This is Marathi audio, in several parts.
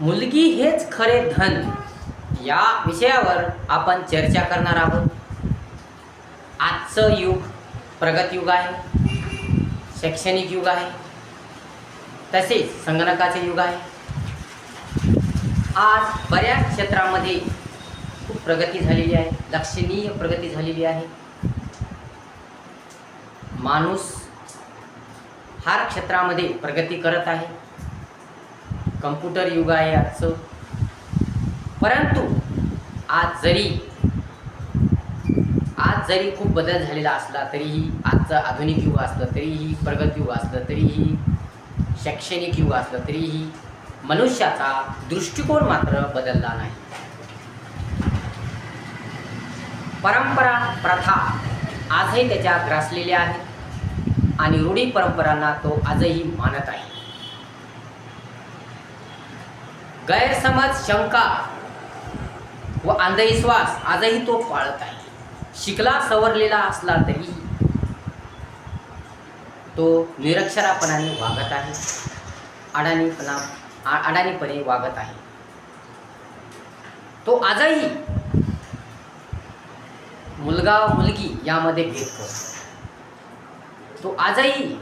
मुलगी हेच खरे धन. या विषयावर आपण चर्चा करणार आहोत. आजचं युग प्रगत युग आहे. शैक्षणिक युग आहे. तसेच संगणकाचे युग आहे. आज बऱ्याच क्षेत्रामध्ये खूप प्रगती झालेली आहे. लक्षणीय प्रगती झालेली आहे. माणूस हर क्षेत्रामध्ये प्रगती करत आहे. कम्प्युटर युग आहे आजचं परंतु आज जरी आज जरी खूप बदल झालेला असला तरीही आजचं आधुनिक युग असलं तरीही प्रगत युग असलं तरीही शैक्षणिक युग असलं तरीही मनुष्याचा दृष्टिकोन मात्र बदलला नाही. परंपरा प्रथा आजही त्याच्या ग्रासलेल्या आहेत आणि रूढी परंपरांना तो आजही मानत आहे. गैरसमज शंका व अंधविश्वास आजही तो पाळत आहे. शिकला सवरलेला असला तरी तो निरक्षरापणाने वागत आहे. अडाणीपणा अडाणीपणे वागत आहे. तो आजही मुलगा मुलगी यामध्ये भेद करतो तो आजही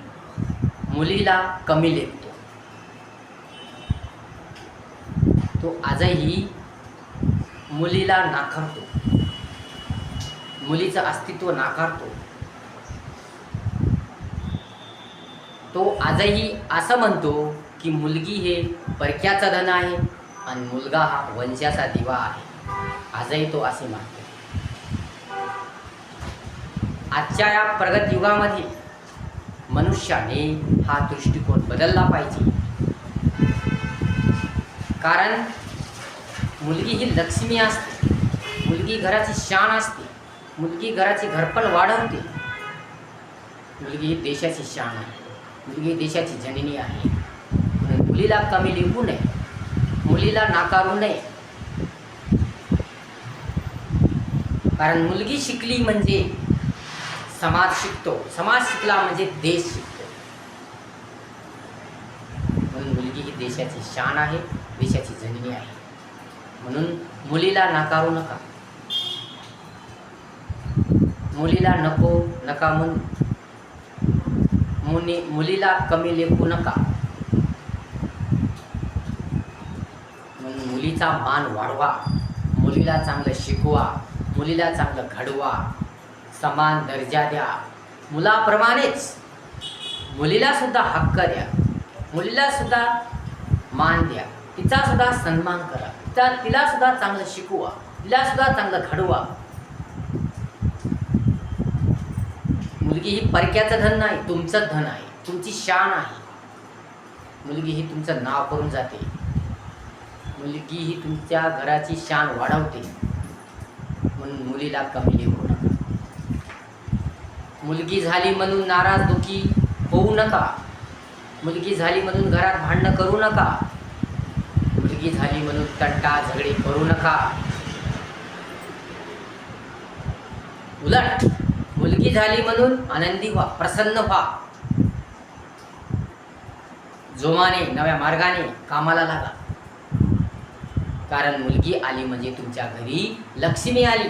मुलीला कमी लेखतो तो आजही मुलीला नाकारतो. मुलीचं अस्तित्व नाकारतो. तो आजही असं म्हणतो की मुलगी हे परक्याचा धन आहे आणि मुलगा हा वंशाचा दिवा आहे. आजही तो असे मानतो आजच्या या प्रगत युगामध्ये मनुष्याने हा दृष्टिकोन बदलला पाहिजे. कारण मुलगी ही लक्ष्मी असते. मुलगी घराची शान असते. मुलगी घराची घरपण वाढवते. मुलगी ही देशाची शान आहे. मुलगी देशाची जननी आहे. मुलीला कमी लिहू नये. मुलीला नाकारू नये. कारण मुलगी शिकली म्हणजे समाज शिकतो. समाज शिकला म्हणजे देश शिकतो म्हणून मुलगी ही देशाची शान आहे देशाची जननी आहे. म्हणून मुलीला नाकारू नका. मुलीला नको नका म्हणून मुनी मुलीला कमी लेखू नका. म्हणून मुलीचा मान वाढवा. मुलीला चांगलं शिकवा. मुलीला चांगलं घडवा. समान दर्जा द्या. मुलाप्रमाणेच मुलीला सुद्धा हक्क द्या. मुलीला सुद्धा मान द्या. तिचा सुद्धा सन्मान करा. तिचा तिला सुद्धा चांगलं शिकवा. तिला सुद्धा चांगलं घडवा. मुलगी ही परक्याचं धन नाही तुमचं धन आहे. तुमची शान आहे. मुलगी ही तुमचं नाव करून जाते. मुलगी ही तुमच्या घराची शान वाढवते. म्हणून मुलीला कमी लेखू नका. मुलगी झाली म्हणून नाराज दुखी होऊ नका. मुलगी झाली म्हणून घरात भांडणं करू नका. मुलगी झाली म्हणून तंटा झगडे करू नका. उलट मुलगी झाली म्हणून आनंदी व्हा प्रसन्न व्हा. जोमाने नव्या मार्गाने कामाला लागा. कारण मुलगी आली म्हणजे तुमच्या घरी लक्ष्मी आली.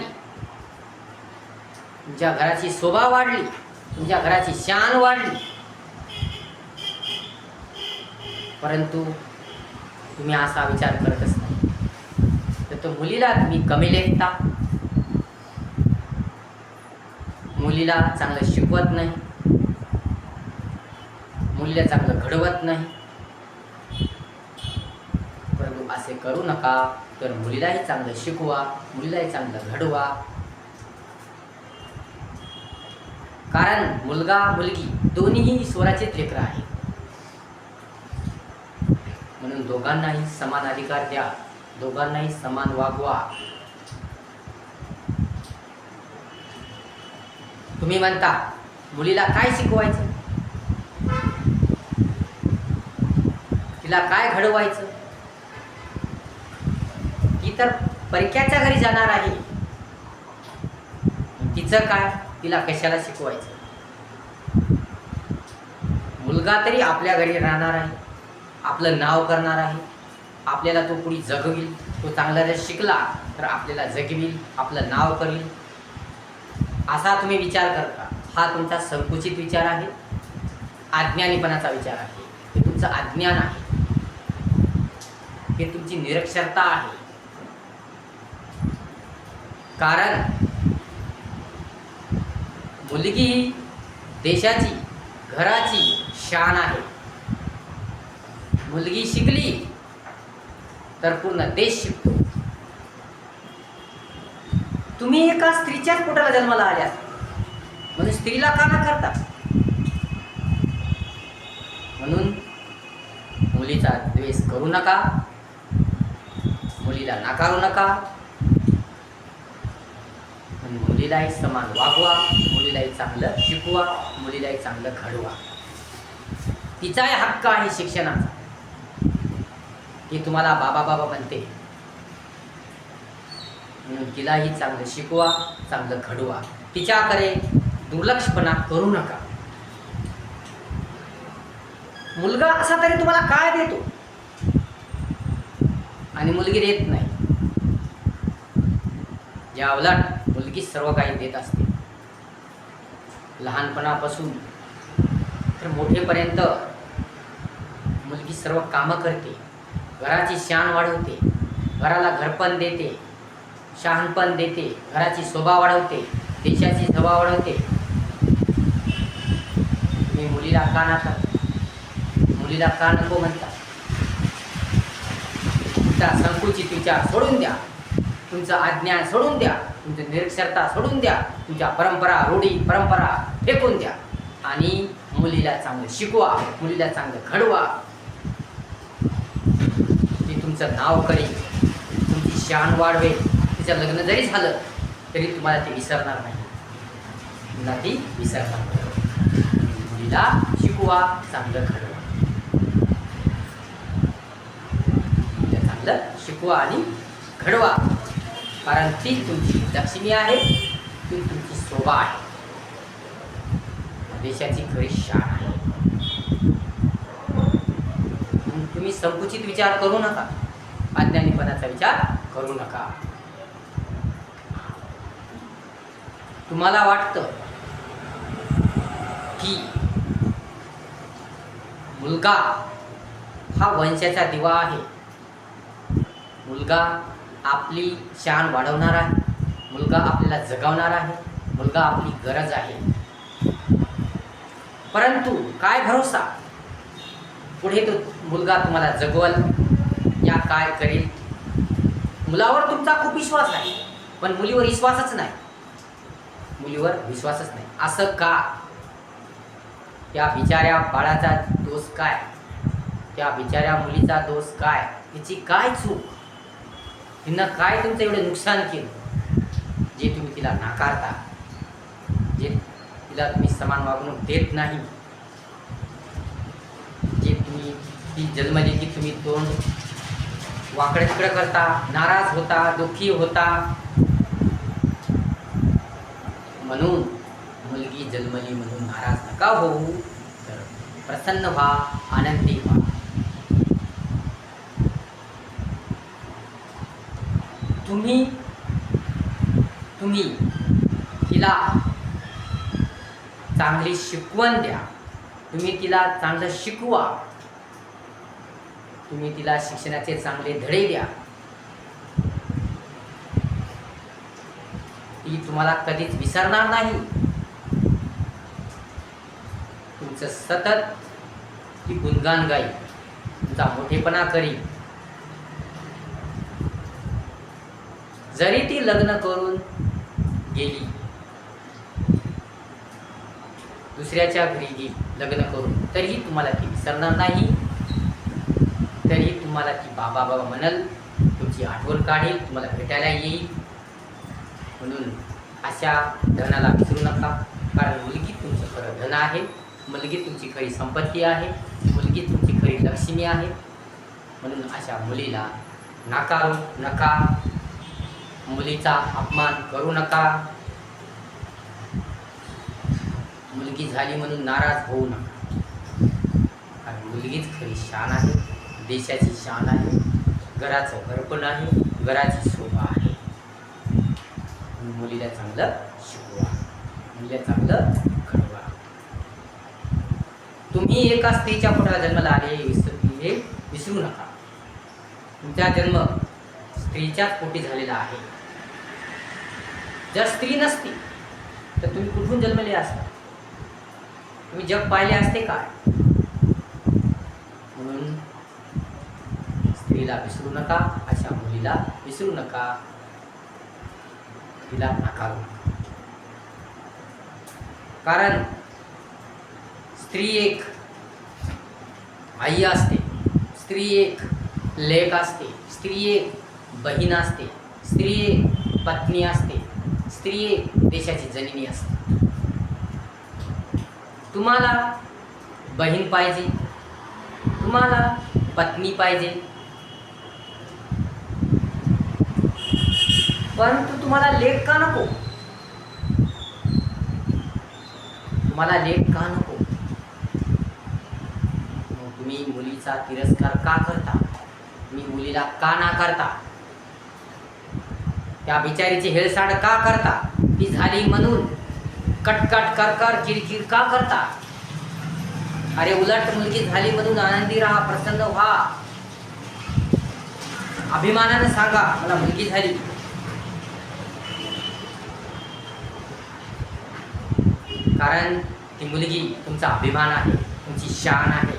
तुमच्या घराची शोभा वाढली तुमच्या घराची शान वाढली. परंतु तुम्ही असा विचार करतच नाही. तर तो मुलीला तुम्ही कमी लेखता. मुलीला चांगलं शिकवत नाही. मुलीला चांगलं घडवत नाही. परंतु असे करू नका तर मुलीलाही चांगलं शिकवा मुलीलाही चांगलं घडवा. कारण मुलगा मुलगी दोन्हीही स्वराचे लेकरं आहे म्हणून दोघांनाही समान अधिकार द्या. दोघांनाही समान वागवा. तुम्ही म्हणता मुलीला काय शिकवायचं? तिला काय घडवायचं? ती तर परक्याच्या घरी जाणार आहे. तिचं काय? तिला कशाला शिकवायचं? मुलगा तरी आपल्या घरी राहणार आहे. आपलं नाव करणार आहे. आपल्याला तो पुढे जगवील. तो चांगला जर शिकला तर आपल्याला जगवील आपलं नाव करील. असा तुम्ही विचार करता. हा तुमचा संकुचित विचार आहे. अज्ञानीपणाचा विचार आहे. हे तुमचं अज्ञान आहे. हे तुमची निरक्षरता आहे. कारण मुलगी देशाची घराची शान आहे. मुलगी शिकली तर पूर्ण देश शिकतो. तुम्ही एका स्त्रीच्याच पोटाला जन्माला आल्या म्हणून स्त्रीला का ना करता म्हणून मुलीचा द्वेष करू नका. मुलीला नाकारू नका. पण मुलीलाही समान वागवा. मुलीलाही चांगलं शिकवा. मुलीलाही चांगलं घडवा. तिचाही हक्क आहे शिक्षणाचा. ती तुम्हाला बाबा बाबा म्हणते. म्हणून तिलाही चांगलं शिकवा चांगलं घडवा. तिच्याकडे दुर्लक्षपणा करू नका. मुलगा असा तरी तुम्हाला काय देतो. आणि मुलगी देत नाही. या उलट मुलगी सर्व काही देत असते. लहानपणापासून तर मोठेपर्यंत मुलगी सर्व कामं करते. घराची शान वाढवते. घराला घरपण देते. शहाणपण देते. घराची शोभा वाढवते. देशाची शोभा वाढवते. तुम्ही मुलीला का नाता? मुलीला का नको म्हणता? तुमचा संकुचित विचार सोडून द्या. तुमचं अज्ञान सोडून द्या. तुमची निरक्षरता सोडून द्या. तुमच्या परंपरा रूढी परंपरा फेकून द्या. आणि मुलीला चांगलं शिकवा. मुलीला चांगलं घडवा. तुमचं नाव करेल तुमची शान वाढवेल. तिचं लग्न जरी झालं तरी तुम्हाला ती विसरणार नाही. तुला ती विसरणार नाही. मुलीला शिकवा चांगलं घडवा. चांगलं शिकवा आणि घडवा. कारण ती तुमची लक्ष्मी आहे ती तुमची शोभा आहे. देशाची खरी शान आहे. तुम्ही संकुचित विचार करू नका. अज्ञानीपणाचा विचार करू नका. तुम्हाला वाटतं की मुलगा हा वंशाचा दिवा आहे. मुलगा आपली शान वाढवणार आहे. मुलगा आपल्याला जगवणार आहे. मुलगा आपली गरज आहे. परंतु काय भरोसा? पुढे तो मुलगा तुम्हाला जगवल. दुनिया काय करेल मुलावर तुमचा खूप विश्वास आहे पण मुलीवर विश्वासच नाही. मुलीवर विश्वासच नाही. असं का? त्या बिचाऱ्या बाळाचा दोष काय? त्या बिचाऱ्या मुलीचा दोष काय? तिची काय चूक? तिनं काय तुमचं एवढं नुकसान केलं? जे तुम्ही तिला नाकारता जे तिला तुम्ही समान वागणूक देत नाही जे तुम्ही ती जन्मली की तुम्ही तोंड वाकडं तिकडं करता नाराज होता दुःखी होता. म्हणून मुलगी जन्मली म्हणून नाराज नका होऊ तर प्रसन्न व्हा आनंदी व्हा. तुम्ही तुम्ही तिला चांगली शिकवण द्या. तुम्ही तिला चांगलं शिकवा. तुम्ही तिला शिक्षणाचे चांगले धडे द्या. ती तुम्हाला कधीच विसरणार नाही. तुमचं सतत ती गुणगान गाई तुमचा मोठेपणा करी जरी ती लग्न करून गेली दुसऱ्याच्या घरी गेली लग्न करून तरीही तुम्हाला ती विसरणार नाही. तुम्हाला ती बाबा बाबा म्हणल तुमची आठवण काढेल तुम्हाला भेटायला येईल. म्हणून अशा धनाला विसरू नका कारण मुलगी तुमचं खरं धन आहे. मुलगी तुमची खरी संपत्ती आहे. मुलगी तुमची खरी लक्ष्मी आहे. म्हणून अशा मुलीला नाकारू नका. मुलीचा अपमान करू नका. मुलगी झाली म्हणून नाराज होऊ नका. कारण मुलगीच खरी शान आहे. देशाची शान आहे घराचं घर पण आहे घराची शोभा आहे. मुलीला चांगलं शिकवा मुलीला चांगलं घडवा. तुम्ही एका स्त्रीच्या पोटाला जन्माला आले विसर हे विसरू नका. तुमचा जन्म स्त्रीच्याच पोटी झालेला आहे. जर स्त्री नसती तर तुम्ही कुठून जन्मले असता? तुम्ही जग पाहिले असते काय म्हणून मुलीला विसरू नका अशा मुलीला विसरू नका. तिला नाकारू कारण स्त्री एक आई असते स्त्री एक लेख असते स्त्री एक बहीण असते स्त्री एक पत्नी असते स्त्री एक देशाची जनिनी असते. तुम्हाला बहीण पाहिजे तुम्हाला पत्नी पाहिजे परंतु तुम्हाला लेख का नको? तुम्हाला लेख का नको? मग तुम्ही मुलीचा तिरस्कार का करता? तुम्ही मुलीला का नाकारता त्या बिचारीची हेळसाड का करता? ती झाली म्हणून कटकट करकर किरकिर का करता? अरे उलट मुलगी झाली म्हणून आनंदी राहा प्रसन्न व्हा. अभिमानानं सांगा मला मुलगी झाली. कारण ती मुलगी तुमचा अभिमान आहे तुमची शान आहे.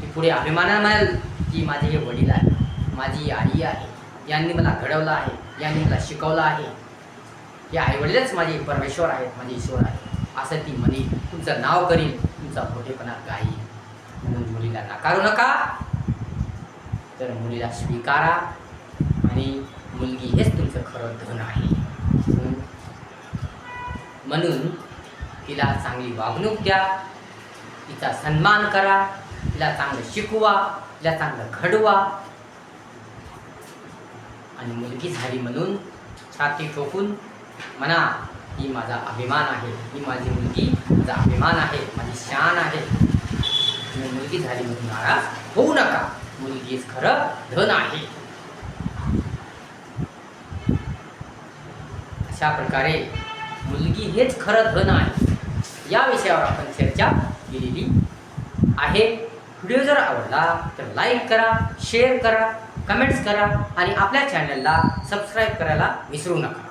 ती पुढे अभिमानानं म्हणाल की माझे हे वडील आहे माझी आई आहे यांनी मला घडवलं आहे यांनी मला शिकवलं आहे. हे आईवडीलच माझे परमेश्वर आहेत माझे ईश्वर आहे असं ती म्हणे तुमचं नाव करील तुमचा मोठेपणा गाईल म्हणून मुलीला नाकारू नका. तर मुलीला स्वीकारा आणि मुलगी हेच तुमचं खरं धन आहे. म्हणून म्हणून तिला चांगली वागणूक द्या तिचा सन्मान करा तिला चांगलं शिकवा तिला चांगलं घडवा. आणि मुलगी झाली म्हणून छाती ठोकून म्हणा ही माझा अभिमान आहे ही माझी मुलगी माझा अभिमान आहे माझी शान आहे. तुम्ही मुलगी झाली म्हणून नाराज होऊ नका मुलगीच खरं धन आहे. अशा प्रकारे मुलगी हेच खरं धन आहे. या विषयावर आपण चर्चा केलेली आहे. व्हिडिओ जर आवडला तर लाईक करा शेअर करा कमेंट्स करा आणि आपल्या चॅनलला सबस्क्राईब करायला विसरू नका.